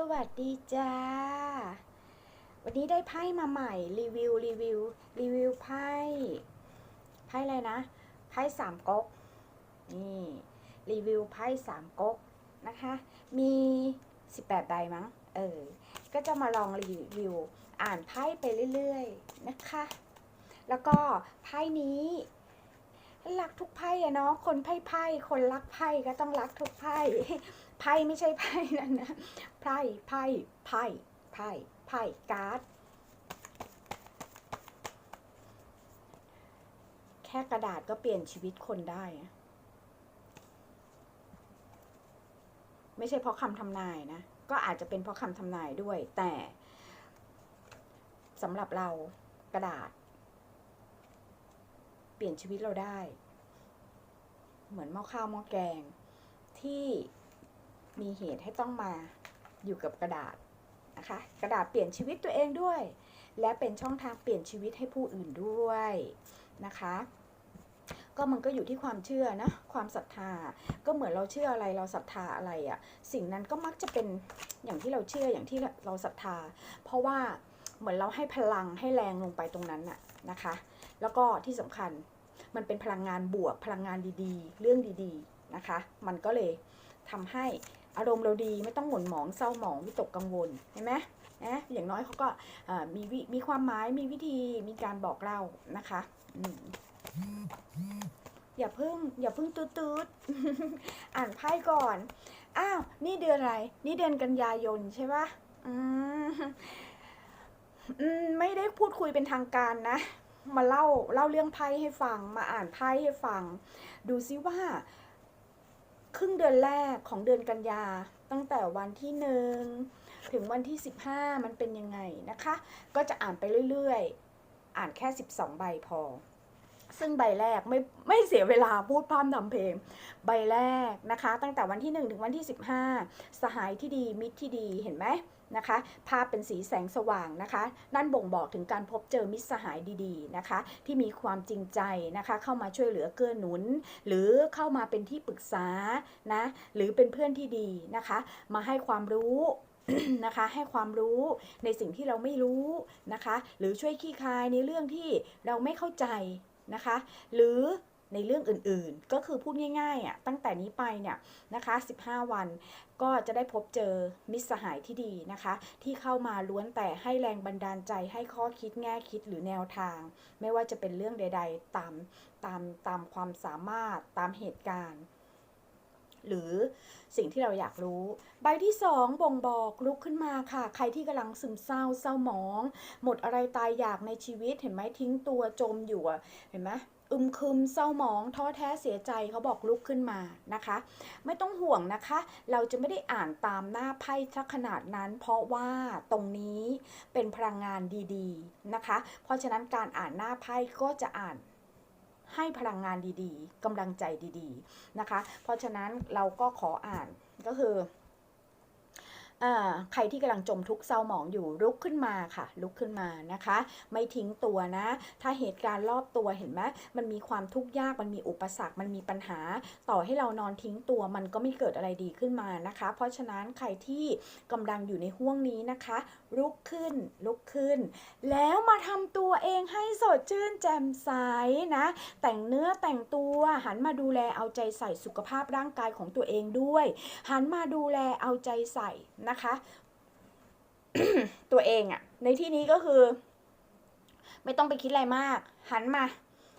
สวัสดีจ้า วันนี้ได้ไพ่มาใหม่ รีวิว รีวิว รีวิวไพ่ ไพ่อะไรนะ ไพ่สามก๊ก นี่ รีวิวไพ่สามก๊กนะคะ มี18ใบมั้ง เออ ก็จะมาลองรีวิว อ่านไพ่ไปเรื่อยๆ นะคะ แล้วก็ไพ่นี้รักทุกไพ่อะเนาะ คนไพ่ไพ่ คนรักไพ่ก็ต้องรักทุกไพ่ ไพ่ไม่ใช่ไพ่นั่นนะไพ่ไพ่ไพ่ไพ่ไพ่การ์ดแค่กระดาษก็เปลี่ยนชีวิตคนได้ ไม่ใช่เพราะคำทำนายนะ ก็อาจจะเป็นเพราะคำทำนายด้วย แต่สำหรับเรากระดาษ เปลี่ยนชีวิตเราได้ เหมือนหม้อข้าวหม้อแกงที่ มีเหตุให้ต้องมาอยู่กับกระดาษนะคะ กระดาษเปลี่ยนชีวิตตัวเองด้วย และเป็นช่องทางเปลี่ยนชีวิตให้ผู้อื่นด้วยนะคะ ก็มันก็อยู่ที่ความเชื่อนะความศรัทธา ก็เหมือนเราเชื่ออะไรเราศรัทธาอะไรอะ่ะ สิ่งนั้นก็มักจะเป็นอย่างที่เราเชื่ออย่างที่เราศรัทธา เพราะว่าเหมือนเราให้พลังให้แรงลงไปตรงนั้นน่ะนะคะ แล้วก็ที่สำคัญมันเป็นพลังงานบวกพลังงานดีๆ เรื่องดีๆนะคะ มันก็เลยทำให้ อารมณ์เราดีไม่ต้องหม่นหมองเศร้าหมองวิตกกังวลเห็นไหมนะอย่างน้อยเขาก็มีวิมีความหมายมีวิธีมีการบอกเล่านะคะอย่าเพิ่งอย่าเพิ่งตืดตืดอ่านไพ่ก่อน อ้าว นี่เดือนอะไร นี่เดือนกันยายนใช่ปะอืมอืมไม่ได้พูดคุยเป็นทางการนะ มาเล่าเล่าเรื่องไพ่ให้ฟัง มาอ่านไพ่ให้ฟัง ดูซิว่า ครึ่งเดือนแรกของเดือนกันยา ตั้งแต่วันที่หนึ่งถึงวันที่ 15 มันเป็นยังไงนะคะ ก็จะอ่านไปเรื่อยๆ อ่านแค่ 12 ใบพอ ซึ่งใบแรกไม่ไม่เสียเวลาพูดพร่ำทำเพลง ใบแรกนะคะ ตั้งแต่วันที่ 1 ถึงวันที่ 15 สหายที่ดีมิตรที่ดีเห็นไหม นะคะ ภาพเป็นสีแสงสว่างนะคะ นั่นบ่งบอกถึงการพบเจอมิตรสหายดีๆนะคะ ที่มีความจริงใจนะคะ เข้ามาช่วยเหลือเกื้อหนุน หรือเข้ามาเป็นที่ปรึกษานะหรือเป็นเพื่อนที่ดีนะคะ มาให้ความรู้นะคะให้ความรู้ในสิ่งที่เราไม่รู้นะคะ หรือช่วยขี้คายในเรื่องที่เราไม่เข้าใจนะคะ หรือ ในเรื่องอื่นๆ ก็คือพูดง่ายๆอะตั้งแต่นี้ไปเนี่ยนะคะ 15 วันก็จะได้พบเจอมิตรสหายที่ดีนะคะ ที่เข้ามาล้วนแต่ให้แรงบันดาลใจให้ข้อคิดแง่คิดหรือแนวทาง ไม่ว่าจะเป็นเรื่องใด ๆ ตามตามตามความสามารถตามเหตุการณ์ หรือสิ่งที่เราอยากรู้ ใบที่สองบ่งบอกลุกขึ้นมาค่ะ ใครที่กำลังซึมเศร้าเศร้าหมอง หมดอะไรตายอยากในชีวิตเห็นไหมทิ้งตัวจมอยู่เห็นไหม อึมครึมเศร้าหมอง ท้อแท้เสียใจเขาบอกลุกขึ้นมานะคะ ไม่ต้องห่วงนะคะ เราจะไม่ได้อ่านตามหน้าไพ่สักขนาดนั้น เพราะว่าตรงนี้เป็นพลังงานดีๆนะคะ เพราะฉะนั้นการอ่านหน้าไพ่ก็จะอ่านให้พลังงานดีๆกำลังใจดีๆนะคะ เพราะฉะนั้นเราก็ขออ่านก็คือ ใครที่กำลังจมทุกข์เศร้าหมองอยู่ลุกขึ้นมาค่ะ ลุกขึ้นมานะคะ ไม่ทิ้งตัวนะ ถ้าเหตุการณ์รอบตัวเห็นไหมมันมีความทุกข์ยากมันมีอุปสรรคมันมีปัญหา ต่อให้เรานอนทิ้งตัวมันก็ไม่เกิดอะไรดีขึ้นมานะคะ เพราะฉะนั้นใครที่กำลังอยู่ในห่วงนี้นะคะ ลุกขึ้นลุกขึ้น แล้วมาทำตัวเองให้สดชื่นแจ่มใสนะ แต่งเนื้อแต่งตัวหันมาดูแลเอาใจใส่สุขภาพร่างกายของตัวเองด้วย หันมาดูแลเอาใจใส่นะคะ ตัวเองอะในที่นี้ก็คือ ไม่ต้องไปคิดอะไรมาก หันมา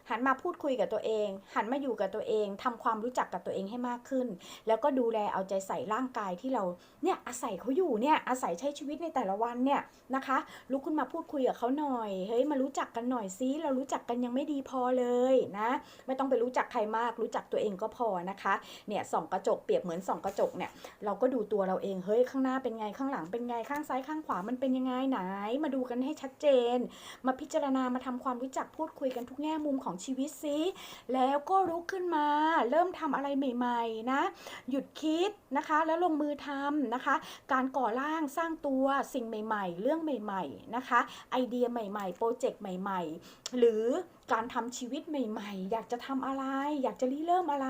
หันมาพูดคุยกับตัวเอง หันมาอยู่กับตัวเองทำความรู้จักกับตัวเองให้มากขึ้น แล้วก็ดูแลเอาใจใส่ร่างกายที่เราเนี่ยอาศัยเขาอยู่เนี่ยอาศัยใช้ชีวิตในแต่ละวันเนี่ยนะคะลุกขึ้นมาพูดคุยกับเขาหน่อยเฮ้ยมารู้จักกันหน่อยซิเรารู้จักกันยังไม่ดีพอเลยนะไม่ต้องไปรู้จักใครมาก รู้จักตัวเองก็พอนะคะเนี่ยส่องกระจกเปรียบเหมือนส่องกระจกเนี่ยเราก็ดูตัวเราเองเฮ้ยข้างหน้าเป็นไงข้างหลังเป็นไงข้างซ้ายข้างขวามันเป็นยังไงไหน มาดูกันให้ชัดเจน มาพิจารณามาทำความรู้จักพูดคุยกันทุกแง่มุมของชีวิตซิแล้วก็ลุกขึ้นมา เริ่มทำอะไรใหม่ ๆ นะ หยุดคิดนะคะ แล้วลงมือทำนะคะ การก่อร่างสร้างตัวสิ่งใหม่ ๆ เรื่องใหม่ ๆ นะคะ ไอเดียใหม่ ๆ โปรเจกต์ใหม่ ๆ หรือการทำชีวิตใหม่ ๆ อยากจะทำอะไร อยากจะริเริ่มอะไร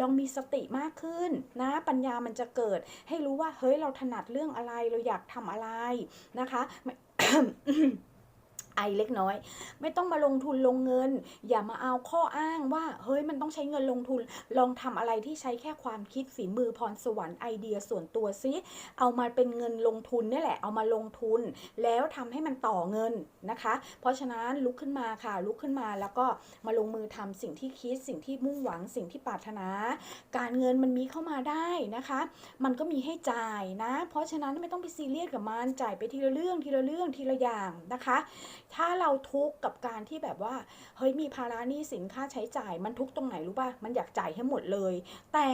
ลองมีสติมากขึ้นนะ ปัญญามันจะเกิด ให้รู้ว่า เฮ้ย เราถนัดเรื่องอะไร เราอยากทำอะไรนะคะ ไอเล็กน้อย ไม่ต้องมาลงทุนลงเงิน อย่ามาเอาข้ออ้างว่า เฮ้ยมันต้องใช้เงินลงทุน ลองทำอะไรที่ใช้แค่ความคิดฝีมือพรสวรรค์ไอเดียส่วนตัวซิเอามาเป็นเงินลงทุนนี่แหละเอามาลงทุน แล้วทำให้มันต่อเงินนะคะ เพราะฉะนั้นลุกขึ้นมาค่ะ ลุกขึ้นมาแล้วก็มาลงมือทำสิ่งที่คิดสิ่งที่มุ่งหวังสิ่งที่ปรารถนา การเงินมันมีเข้ามาได้นะคะ มันก็มีให้จ่ายนะ เพราะฉะนั้นไม่ต้องไปซีเรียสกับมันจ่ายไปทีละเรื่องทีละเรื่องทีละอย่างนะคะถ้าเราทุกข์กับการที่แบบว่า เฮ้ยมีภาระหนี้สินค่าใช้จ่าย มันทุกข์ตรงไหนรู้ป่ะ มันอยากจ่ายให้หมดเลย แต่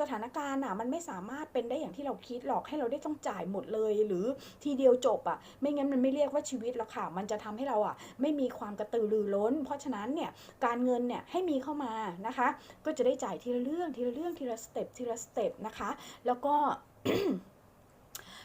สถานการณ์อะมันไม่สามารถเป็นได้อย่างที่เราคิดหรอกให้เราได้ต้องจ่ายหมดเลย หรือทีเดียวจบอะ ไม่งั้นมันไม่เรียกว่าชีวิตหรอกค่ะ มันจะทำให้เราอะไม่มีความกระตือรือร้น เพราะฉะนั้นเนี่ยการเงินเนี่ยให้มีเข้ามานะคะ ก็จะได้จ่ายทีละเรื่องทีละเรื่องทีละสเต็ปทีละสเต็ปนะคะ แล้วก็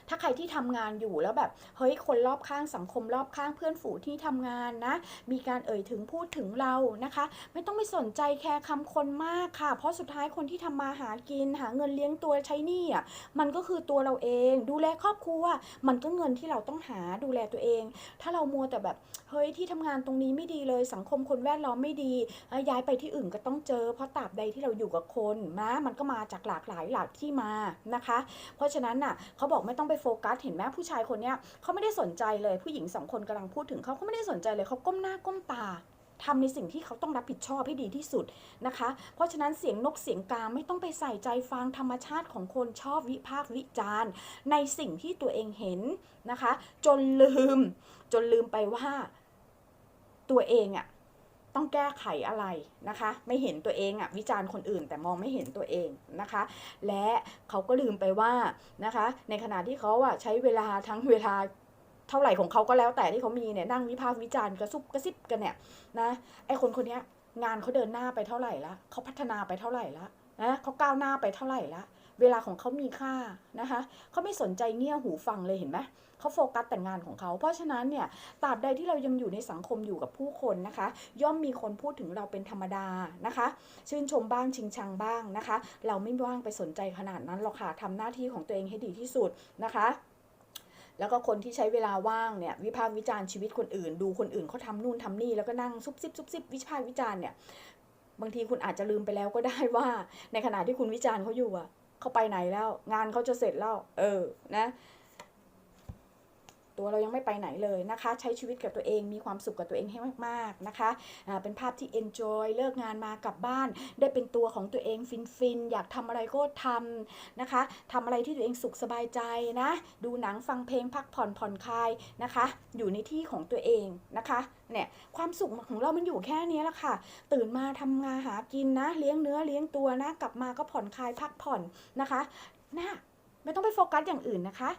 ถ้าใครที่ทำงานอยู่แล้วแบบเฮ้ยคนรอบข้างสังคมรอบข้างเพื่อนฝูงที่ทำงานนะ มีการเอ่ยถึงพูดถึงเรานะคะ ไม่ต้องไปสนใจแคร์คำคนมากค่ะ เพราะสุดท้ายคนที่ทำมาหากิน หาเงินเลี้ยงตัวใช้หนี้อะมันก็คือตัวเราเอง ดูแลครอบครัวมันก็เงินที่เราต้องหาดูแลตัวเอง ถ้าเรามัวแต่แบบเฮ้ยที่ทำงานตรงนี้ไม่ดีเลยสังคมคนแวดล้อมไม่ดียย้ายไปที่อื่นก็ต้องเจอ เพราะตราบใดที่เราอยู่กับคนนะมันก็มาจากหลากหลายหลากที่มานะคะ เพราะฉะนั้นน่ะเขาบอกไม่ต้องไปโฟกัสเห็นไหมผู้ชายคนเนี้ยเขาไม่ได้สนใจเลยผู้หญิงสองคนกำลังพูดถึงเขาเขาไม่ได้สนใจเลยเขาก้มหน้าก้มตาทำในสิ่งที่เขาต้องรับผิดชอบให้ดีที่สุดนะคะ เพราะฉะนั้นเสียงนกเสียงกาไม่ต้องไปใส่ใจฟังธรรมชาติของคนชอบวิพากษ์วิจารณ์ ในสิ่งที่ตัวเองเห็นนะคะ จนลืม จนลืมไปว่าตัวเองอะ ต้องแก้ไขอะไรนะคะ ไม่เห็นตัวเองอะวิจารณ์คนอื่น แต่มองไม่เห็นตัวเองนะคะ และเขาก็ลืมไปว่านะคะ ในขณะที่เขาอะใช้เวลาทั้งเวลาเท่าไหร่ของเขาก็แล้วแต่ที่เขามีเนี่ยนั่งวิพากษ์วิจารณ์กระซุบกระซิบกันเนี่ยนะไอคนคนนี้งานเขาเดินหน้าไปเท่าไหร่ละเขาพัฒนาไปเท่าไหร่ละนะเขาก้าวหน้าไปเท่าไหร่ละ เวลาของเขามีค่านะคะเขาไม่สนใจเงี่ยหูฟังเลยเห็นไหมเขาโฟกัสแต่งานของเขา เพราะฉะนั้นเนี่ยตราบใดที่เรายังอยู่ในสังคมอยู่กับผู้คนนะคะ ย่อมมีคนพูดถึงเราเป็นธรรมดานะคะ ชื่นชมบ้างชิงชังบ้างนะคะ เราไม่ว่างไปสนใจขนาดนั้นหรอกค่ะทำหน้าที่ของตัวเองให้ดีที่สุดนะคะแล้วก็คนที่ใช้เวลาว่างเนี่ยวิพากษ์วิจารณ์ชีวิตคนอื่น ดูคนอื่นเขาทำนู่นทำนี่แล้วก็นั่งซุบซิบซุบซิบวิพากษ์วิจารณ์เนี่ยบางทีคุณอาจจะลืมไปแล้วก็ได้ว่า ในขณะที่คุณวิจารณ์เขาอยู่อะ เขาไปไหนแล้ว งานเขาจะเสร็จแล้ว เออ นะ ตัวเรายังไม่ไปไหนเลยนะคะ ใช้ชีวิตกับตัวเองมีความสุขกับตัวเองให้มากๆนะคะอ่าเป็นภาพที่ enjoy เลิกงานมากลับบ้าน ได้เป็นตัวของตัวเองฟินๆอยากทำอะไรก็ทำนะคะทำอะไรที่ตัวเองสุขสบายใจนะ ดูหนังฟังเพลงพักผ่อนผ่อนคลายนะคะ อยู่ในที่ของตัวเองนะคะเนี่ยความสุขของเรามันอยู่แค่นี้แหละค่ะ ตื่นมาทำงานหากินนะ เลี้ยงเนื้อเลี้ยงตัวนะ กลับมาก็ผ่อนคลายพักผ่อนนะคะนะไม่ต้องไปโฟกัสอย่างอื่นนะคะ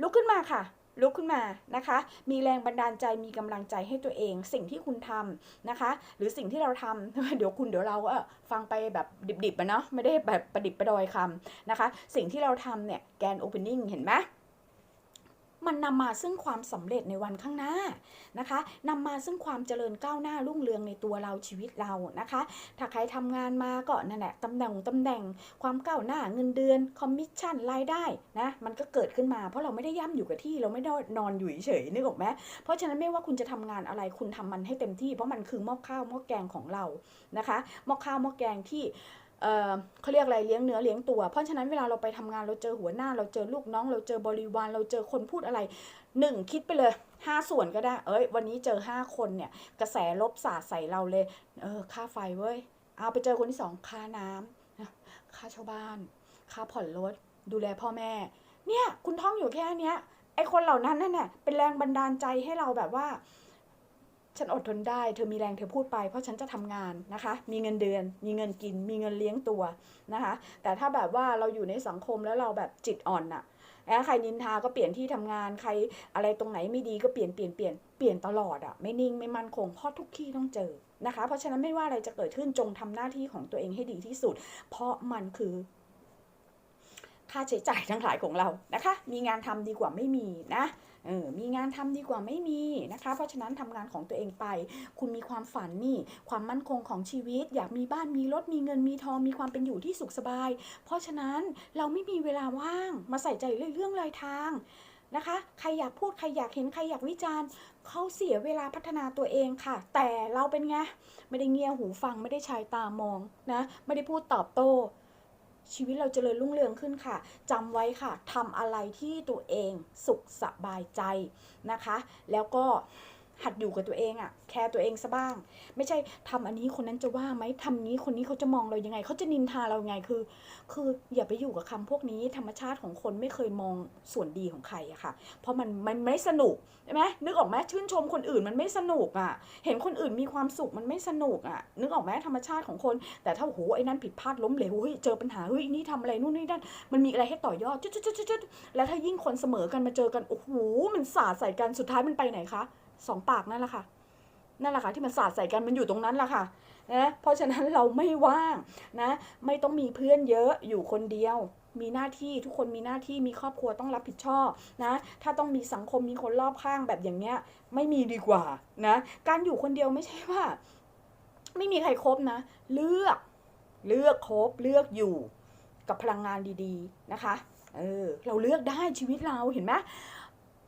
ลุกขึ้นมาค่ะ ลุกขึ้นมานะคะ มีแรงบันดาลใจมีกำลังใจให้ตัวเอง สิ่งที่คุณทำนะคะ หรือสิ่งที่เราทำเดี๋ยวคุณเดี๋ยวเราก็ฟังไปแบบดิบๆนะเนาะไม่ได้แบบประดิบประดอยคำนะคะ สิ่งที่เราทำเนี่ยแกนโอเพนนิ่งเห็นไหม มันนำมาซึ่งความสำเร็จในวันข้างหน้านะคะนำมาซึ่งความเจริญก้าวหน้ารุ่งเรืองในตัวเราชีวิตเรานะคะ ถ้าใครทำงานมาก็นั่นแหละตำแหน่งตำแหน่ง ความก้าวหน้าเงินเดือนคอมมิชชั่นรายได้นะมันก็เกิดขึ้นมา เพราะเราไม่ได้ย่ำอยู่กับที่เราไม่ได้นอนอยู่เฉยนึกออกไหมเพราะฉะนั้นไม่ว่าคุณจะทำงานอะไรคุณทำมันให้เต็มที่ เพราะมันคือหม้อข้าวหม้อแกงของเรานะคะหม้อข้าวหม้อแกงที่ เออเขาเรียกอะไรเลี้ยงเนื้อเลี้ยงตัว เพราะฉะนั้นเวลาเราไปทำงานเราเจอหัวหน้า เราเจอลูกน้อง เราเจอบริวารเราเจอคนพูดอะไรหนึ่งคิดไปเลยห้าส่วนก็ได้ เอ้ย วันนี้เจอห้าคนเนี่ย กระแสลบสาดใส่เราเลย เออ ค่าไฟเว้ย เอาไปเจอคนที่สองค่าน้ำนะค่าเช่าบ้าน ค่าผ่อนรถ ดูแลพ่อแม่ เนี่ย คุณท่องอยู่แค่เนี้ย ไอคนเหล่านั้นนั่นน่ะเป็นแรงบันดาลใจให้เราแบบว่า ฉันอดทนได้ เธอมีแรงเธอพูดไป เพราะฉันจะทำงานนะคะ มีเงินเดือน มีเงินกิน มีเงินเลี้ยงตัวนะคะ แต่ถ้าแบบว่าเราอยู่ในสังคมแล้วเราแบบจิตอ่อนน่ะนะใครนินทาก็เปลี่ยนที่ทำงานใครอะไรตรงไหนไม่ดีก็เปลี่ยนเปลี่ยนเปลี่ยนเปลี่ยนตลอดอะไม่นิ่งไม่มั่นคงเพราะทุกที่ต้องเจอนะคะ เพราะฉะนั้นไม่ว่าอะไรจะเกิดขึ้นจงทำหน้าที่ของตัวเองให้ดีที่สุด เพราะมันคือค่าใช้จ่ายทั้งหลายของเรานะคะ มีงานทำดีกว่าไม่มีนะ เออมีงานทำดีกว่าไม่มีนะคะ เพราะฉะนั้นทำงานของตัวเองไป คุณมีความฝันนี่ ความมั่นคงของชีวิต อยากมีบ้านมีรถมีเงินมีทองมีความเป็นอยู่ที่สุขสบาย เพราะฉะนั้นเราไม่มีเวลาว่างมาใส่ใจเรื่องรายทางนะคะ ใครอยากพูดใครอยากเห็นใครอยากวิจารณ์เขาเสียเวลาพัฒนาตัวเองค่ะ แต่เราเป็นไงไม่ได้เงียหูฟังไม่ได้ชายตามองนะ ไม่ได้พูดตอบโต้ ชีวิตเราจเจริญรุ่งเรืองขึ้นค่ะจำไว้ค่ะทำอะไรที่ตัวเองสุขสบายใจนะคะ แล้วก็ หัดอยู่กับตัวเองอะแคร์ตัวเองซะบ้าง ไม่ใช่ทำอันนี้คนนั้นจะว่าไหมทำนี้คนนี้เขาจะมองเรายังไง เขาจะนินทาเรายังไงคือ คืออย่าไปอยู่กับคำพวกนี้ ธรรมชาติของคนไม่เคยมองส่วนดีของใครอะค่ะ เพราะมันมันไม่สนุกใช่ไหมนึกออกไหมชื่นชมคนอื่นมันไม่สนุกอะเห็นคนอื่นมีความสุขมันไม่สนุกอะนึกออกไหมธรรมชาติของคน แต่ถ้าโอ้โหไอ้นั่นผิดพลาดล้มเหลวเฮ้ยเจอปัญหาเฮ้ยนี่ทำอะไรนู่นนี่นั่นมันมีอะไรให้ต่อยอดจุดจุดจุดจุดแล้วถ้ายิ่งคนเสมอกันมาเจอกันโอ้โหมันสาดใส่กันสุดท้ายมันไปไหนคะ สองปากนั่นแหละค่ะนั่นแหละค่ะที่มันสาดใส่กันมันอยู่ตรงนั้นแหละค่ะนะเพราะฉะนั้นเราไม่ว่างนะไม่ต้องมีเพื่อนเยอะอยู่คนเดียว มีหน้าที่ทุกคนมีหน้าที่มีครอบครัวต้องรับผิดชอบนะถ้าต้องมีสังคมมีคนรอบข้างแบบอย่างเงี้ยไม่มีดีกว่านะการอยู่คนเดียวไม่ใช่ว่า ไม่มีใครครบนะ เลือกเลือกคบเลือกอยู่กับพลังงานดีๆนะคะเออเราเลือกได้ชีวิตเราเห็นไหม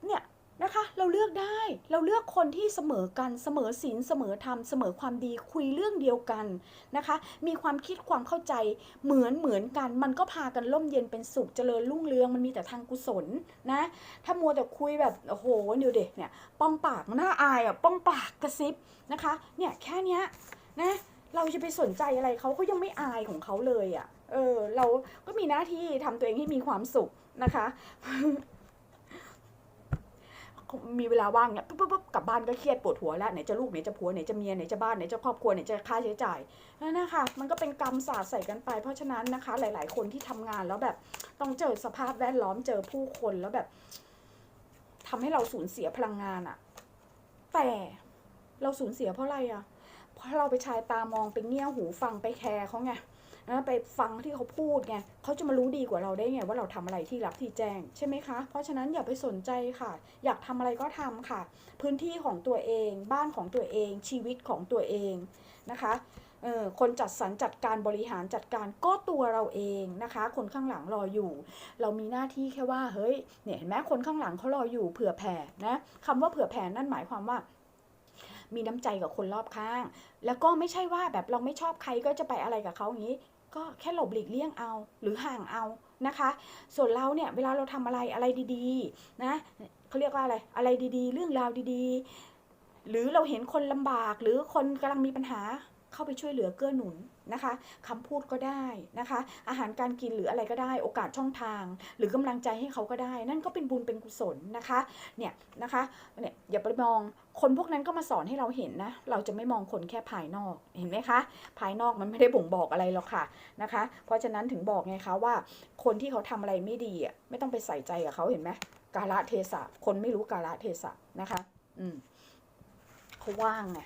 เนี่ย นะคะ เราเลือกได้ เราเลือกคนที่เสมอกัน เสมอศีล เสมอธรรม เสมอความดี คุยเรื่องเดียวกันนะคะ มีความคิดความเข้าใจเหมือนเหมือนกัน มันก็พากันร่มเย็นเป็นสุข เจริญรุ่งเรือง มันมีแต่ทางกุศลนะ ถ้ามัวแต่คุยแบบ โอ้โหเดี๋ยวเด็กเนี่ย ป้องปากมันน่าอายอะ ป้องปากกระซิบนะคะ เนี่ยแค่เนี้ยนะ เราจะไปสนใจอะไรเขาเขายังไม่อายของเขาเลยอะ เออ เราก็มีหน้าที่ทำตัวเองให้มีความสุขนะคะ มีเวลาว่างเนี่ยปุ๊บปุ๊บปุ๊บกลับบ้านก็เครียดปวดหัวแล้วไหนจะลูกไหนจะผัวไหนจะเมียไหนจะบ้านไหนจะครอบครัวไหนจะค่าใช้จ่ายนั่นนะคะมันก็เป็นกรรมศาสตร์ใส่กันไป เพราะฉะนั้นนะคะ หลาย ๆ คนที่ทำงานแล้วแบบต้องเจอสภาพแวดล้อมเจอผู้คนแล้วแบบทำให้เราสูญเสียพลังงานอะแต่เราสูญเสียเพราะอะไรอะเพราะเราไปชายตามองไปเงี่ยหูฟังไปแคร์เขาไง ไปฟังที่เขาพูดไงเขาจะมารู้ดีกว่าเราได้ไงว่าเราทำอะไรที่รับที่แจ้งใช่ไหมคะ เพราะฉะนั้นอย่าไปสนใจค่ะ อยากทำอะไรก็ทำค่ะ พื้นที่ของตัวเอง บ้านของตัวเอง ชีวิตของตัวเองนะคะเออคนจัดสรรจัดการบริหารจัดการก็ตัวเราเองนะคะ คนข้างหลังรออยู่ เรามีหน้าที่แค่ว่าเฮ้ยเนี่ยเห็นไหมคนข้างหลังเขารออยู่เผื่อแผ่นะคำว่าเผื่อแผ่นั่นหมายความว่ามีน้ำใจกับคนรอบข้าง แล้วก็ไม่ใช่ว่าแบบเราไม่ชอบใครก็จะไปอะไรกับเขาอย่างนี้ ก็แค่หลบหลีกเลี่ยงเอาหรือห่างเอานะคะ ส่วนเราเนี่ยเวลาเราทำอะไรอะไรดีๆนะเขาเรียกว่าอะไรอะไรดีๆ เรื่องราวดีๆ หรือเราเห็นคนลำบากหรือคนกำลังมีปัญหาเข้าไปช่วยเหลือเกื้อหนุน นะคะคำพูดก็ได้นะคะ อาหารการกินหรืออะไรก็ได้ โอกาสช่องทาง หรือกำลังใจให้เขาก็ได้ นั่นก็เป็นบุญเป็นกุศลนะคะเนี่ยนะคะเนี่ยอย่าไปมองคนพวกนั้นก็มาสอนให้เราเห็นนะ เราจะไม่มองคนแค่ภายนอกเห็นไหมคะ ภายนอกมันไม่ได้บ่งบอกอะไรหรอกค่ะนะคะ เพราะฉะนั้นถึงบอกไงคะว่า คนที่เขาทำอะไรไม่ดีอะไม่ต้องไปใส่ใจกับเขาเห็นไหมกาละเทศะคนไม่รู้กาละเทศะนะคะ อืมเขาว่างไง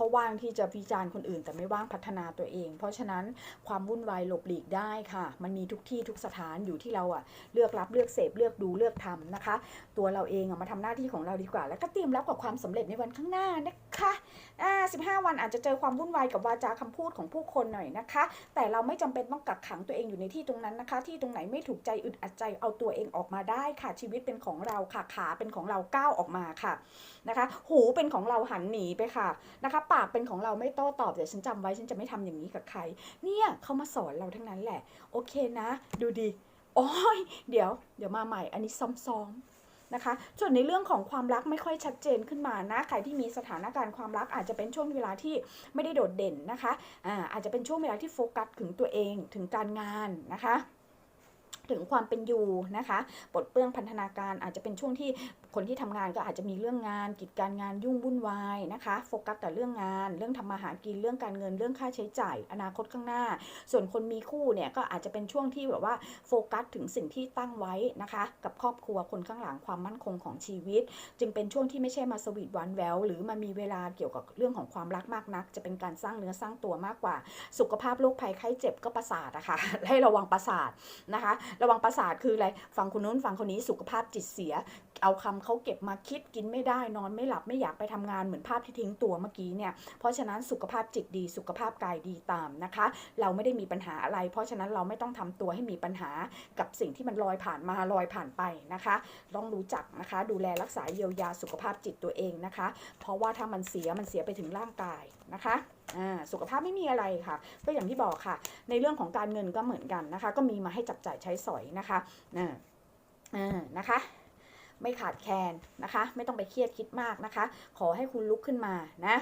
เขาว่างที่จะวิจารณ์คนอื่น แต่ไม่ว่างพัฒนาตัวเอง เพราะฉะนั้นความวุ่นวายหลบหลีกได้ค่ะ มันมีทุกที่ทุกสถานอยู่ที่เราอะเลือกรับเลือกเสพเลือกดูเลือกทำนะคะ ตัวเราเองอะมาทำหน้าที่ของเราดีกว่า แล้วก็เตรียมรับกับความสำเร็จในวันข้างหน้านะคะ อ่า15 วันอาจจะเจอความวุ่นวายกับวาจาคำพูดของผู้คนหน่อยนะคะ แต่เราไม่จำเป็นต้องกักขังตัวเองอยู่ในที่ตรงนั้นนะคะ ที่ตรงไหนไม่ถูกใจอึดอัดใจเอาตัวเองออกมาได้ค่ะ ชีวิตเป็นของเราค่ะขาเป็นของเราก้าวออกมาค่ะนะคะ หูเป็นของเราหันหนีไปค่ะนะคะ ปากเป็นของเราไม่โต้ตอบเดี๋ยวฉันจำไว้ฉันจะไม่ทำอย่างนี้กับใคร เนี่ยเขามาสอนเราทั้งนั้นแหละ โอเคนะ ดูดิโอ้ยเดี๋ยว เดี๋ยวมาใหม่ อันนี้ซ้อมๆ นะคะส่วนในเรื่องของความรักไม่ค่อยชัดเจนขึ้นมานะใครที่มีสถานการณ์ความรักอาจจะเป็นช่วงเวลาที่ไม่ได้โดดเด่นนะคะอ่าอาจจะเป็นช่วงเวลาที่โฟกัสถึงตัวเองถึงการงานนะคะ ถึงความเป็นอยู่นะคะปลดเปลื้องพันธนาการอาจจะเป็นช่วงที่คนที่ทำงานก็อาจจะมีเรื่องงานกิจการงานยุ่งวุ่นวายนะคะโฟกัสแต่เรื่องงาน เรื่องทำมาหากินเรื่องการเงินเรื่องค่าใช้จ่าย อนาคตข้างหน้า ส่วนคนมีคู่เนี่ยก็อาจจะเป็นช่วงที่แบบว่าโฟกัสถึงสิ่งที่ตั้งไว้นะคะ กับครอบครัวคนข้างหลังความมั่นคงของชีวิต จึงเป็นช่วงที่ไม่ใช่มาสวีทหวานแววหรือมามีเวลาเกี่ยวกับเรื่องของความรักมากนัก จะเป็นการสร้างเนื้อสร้างตัวมากกว่า สุขภาพโรคภัยไข้เจ็บก็ประสาทอะค่ะให้ระวังประสาทนะคะระวังประสาทคืออะไรฟังคนนู้นฟังคนนี้สุขภาพจิตเสีย เอาคำเขาเก็บมาคิดกินไม่ได้นอนไม่หลับไม่อยากไปทำงานเหมือนภาพที่ทิ้งตัวเมื่อกี้เนี่ยเพราะฉะนั้นสุขภาพจิตดีสุขภาพกายดีตามนะคะ เราไม่ได้มีปัญหาอะไร เพราะฉะนั้นเราไม่ต้องทำตัวให้มีปัญหากับสิ่งที่มันลอยผ่านมาลอยผ่านไปนะคะต้องรู้จักนะคะ ดูแลรักษาเยียวยาสุขภาพจิตตัวเองนะคะ เพราะว่าถ้ามันเสียมันเสียไปถึงร่างกายนะคะ อ่าสุขภาพไม่มีอะไรค่ะ ก็อย่างที่บอกค่ะ ในเรื่องของการเงินก็เหมือนกันนะคะ ก็มีมาให้จับจ่ายใช้สอยนะคะอ่าอ่านะคะไม่ขาดแคลนนะคะ ไม่ต้องไปเครียดคิดมากนะคะ ขอให้คุณลุกขึ้นมานะ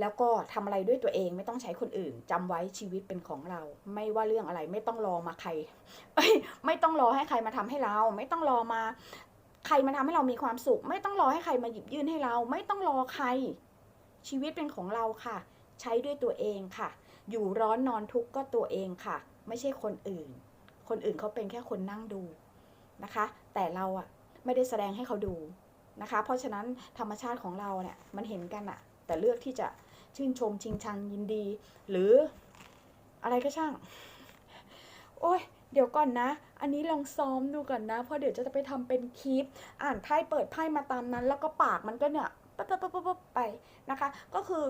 แล้วก็ทำอะไรด้วยตัวเองไม่ต้องใช้คนอื่นจำไว้ชีวิตเป็นของเรา ไม่ว่าเรื่องอะไรไม่ต้องรอมาใครไม่ต้องรอให้ใครมาทำให้เรา ไม่ต้องรอมา ใครมาทำให้เรามีความสุข ไม่ต้องรอให้ใครมาหยิบยื่นให้เรา ไม่ต้องรอใคร ชีวิตเป็นของเราค่ะ ใช้ด้วยตัวเองค่ะ อยู่ร้อนนอนทุกข์ก็ตัวเองค่ะ ไม่ใช่คนอื่น คนอื่นเขาเป็นแค่คนนั่งดูนะคะ แต่เราอะไม่ได้แสดงให้เขาดูนะคะ เพราะฉะนั้นธรรมชาติของเราเนี่ยมันเห็นกันอะแต่เลือกที่จะชื่นชมชิงชังยินดี หรืออะไรก็ช่าง โอ้ยเดี๋ยวก่อนนะ อันนี้ลองซ้อมดูก่อนนะ เพราะเดี๋ยวจะไปทำเป็นคลิป อ่านไพ่เปิดไพ่มาตามนั้น แล้วก็ปากมันก็เนี่ย ปั๊บปั๊บปั๊บปั๊บไปนะคะ ก็คือ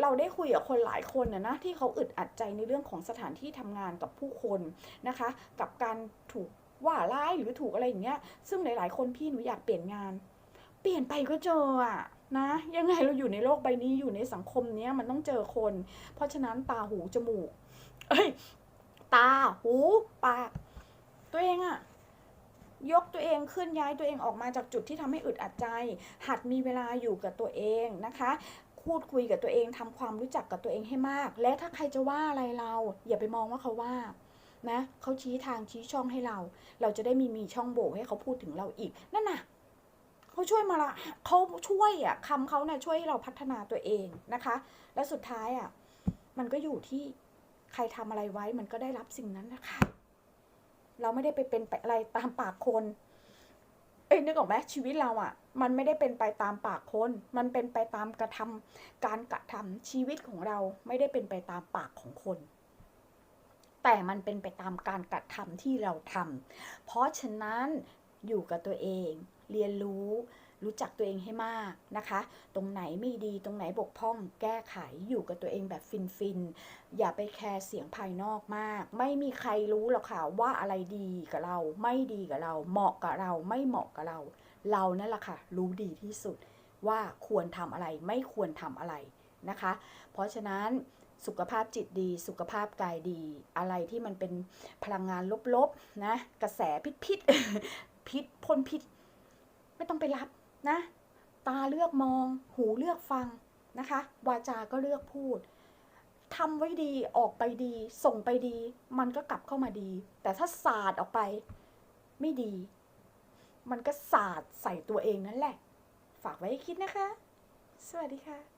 เราได้คุยกับคนหลายคนนะนะที่เขาอึดอัดใจในเรื่องของสถานที่ทำงานกับผู้คนนะคะ กับการถูกว่าร้ายหรือถูกอะไรอย่างเงี้ย ซึ่งหลาย ๆ คนพี่หนูอยากเปลี่ยนงาน เปลี่ยนไปก็เจออะนะยังไงเราอยู่ในโลกใบนี้อยู่ในสังคมเนี้ยมันต้องเจอคน เพราะฉะนั้นตาหูจมูก เอ้ย ตาหูปากตัวเองอะ ยกตัวเองเคลื่อนย้ายตัวเองออกมาจากจุดที่ทำให้อึดอัดใจ หัดมีเวลาอยู่กับตัวเองนะคะพูดคุยกับตัวเองทำความรู้จักกับตัวเองให้มาก และถ้าใครจะว่าอะไรเรา อย่าไปมองว่าเขาว่านะเขาชี้ทางชี้ช่องให้เรา เราจะได้มีมีช่องโหว่ให้เขาพูดถึงเราอีก นั่นน่ะเขาช่วยมาละเขาช่วยอะคำเขาเนี่ยช่วยให้เราพัฒนาตัวเองนะคะ และสุดท้ายอะมันก็อยู่ที่ใครทำอะไรไว้มันก็ได้รับสิ่งนั้นนะคะ เราไม่ได้ไปเป็นไปอะไรตามปากคน เอ้ยนึกออกไหมชีวิตเราอะ มันไม่ได้เป็นไปตามปากคน มันเป็นไปตามกระทำการกระทำชีวิตของเราไม่ได้เป็นไปตามปากของคน แต่มันเป็นไปตามการกระทำที่เราทำเพราะฉะนั้นอยู่กับตัวเอง เรียนรู้ รู้จักตัวเองให้มากนะคะ ตรงไหนไม่ดีตรงไหนบกพร่องแก้ไขอยู่กับตัวเองแบบฟินฟินๆ อย่าไปแคร์เสียงภายนอกมาก ไม่มีใครรู้หรอกค่ะว่าอะไรดีกับเรา ไม่ดีกับเรา เหมาะกับเราไม่เหมาะกับเรา เรานั่นแหละค่ะ รู้ดีที่สุดว่าควรทำอะไรไม่ควรทำอะไรนะคะ เพราะฉะนั้นสุขภาพจิตดี สุขภาพกายดี อะไรที่มันเป็นพลังงานลบๆนะ กระแสพิษพิษพิษพ่นพิษ ไม่ต้องไปรับ นะตาเลือกมอง หูเลือกฟังนะคะ วาจาก็เลือกพูดทำไว้ดีออกไปดี ส่งไปดี มันก็กลับเข้ามาดี แต่ถ้าสาดออกไปไม่ดี มันก็สาดใส่ตัวเองนั่นแหละ ฝากไว้คิดนะคะ สวัสดีค่ะ